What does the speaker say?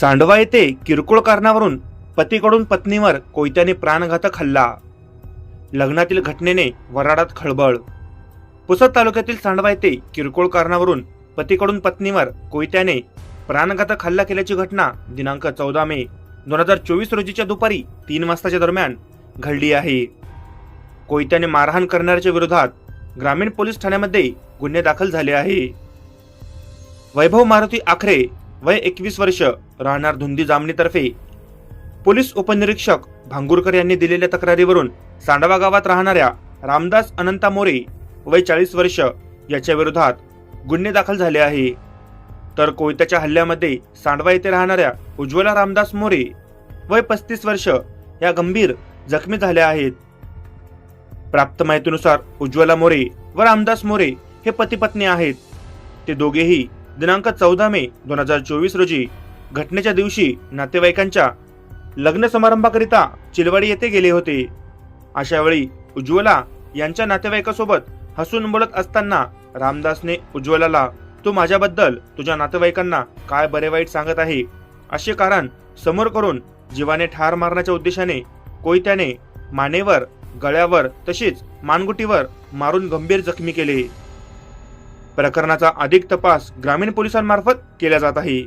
सांडवा येथे किरकोळ कारणावरून पतीकडून पत्नीवर कोयत्याने प्राणघातक हल्ला. लग्नातील घटनेने वराडात खळबळ. पुसद तालुक्यातील सांडवा येथे किरकोळ कारणावरून पतीकडून पत्नीवर कोयत्याने प्राणघातक हल्ला केल्याची घटना दिनांक चौदा मे दोन हजार चोवीस रोजीच्या दुपारी तीन वाजताच्या दरम्यान घडली आहे. कोयत्याने मारहाण करणाऱ्याच्या विरोधात ग्रामीण पोलीस ठाण्यामध्ये गुन्हे दाखल झाले आहे. वैभव मारुती आखरे वय एकवीस वर्ष राहणार धुंदी जामणीतर्फे. पोलीस उपनिरीक्षक भांगुरकर यांनी दिलेल्या तक्रारीवरून सांडवा गावात राहणाऱ्या रामदास अनंता मोरे वय चाळीस वर्ष याच्या विरोधात गुन्हे दाखल झाले आहे. तर कोयत्याच्या हल्ल्यामध्ये सांडवा येथे राहणाऱ्या उज्ज्वला रामदास मोरे वय पस्तीस वर्ष या गंभीर जखमी झाल्या आहेत. प्राप्त माहितीनुसार उज्ज्वला मोरे व रामदास मोरे हे पती पत्नी आहेत. ते दोघेही दिनांक चौदा मे दोन हजार चोवीस रोजी घटनेच्या दिवशी नातेवाईकांच्या लग्न समारंभाकरिता चिलवाडी येथे गेले होते. अशा वेळी उज्ज्वला यांच्या नातेवाईकासोबत हसून बोलत असताना रामदासने उज्ज्वलाला तू माझ्याबद्दल तुझ्या नातेवाईकांना काय बरे वाईट सांगत आहे? असे कारण समोर करून जीवाने ठार मारण्याच्या उद्देशाने कोयत्याने मानेवर गळ्यावर तसेच मानगुटीवर मारून गंभीर जखमी केले. प्रकरणाचा अधिक तपास ग्रामीण पोलिसांमार्फत केला जात आहे.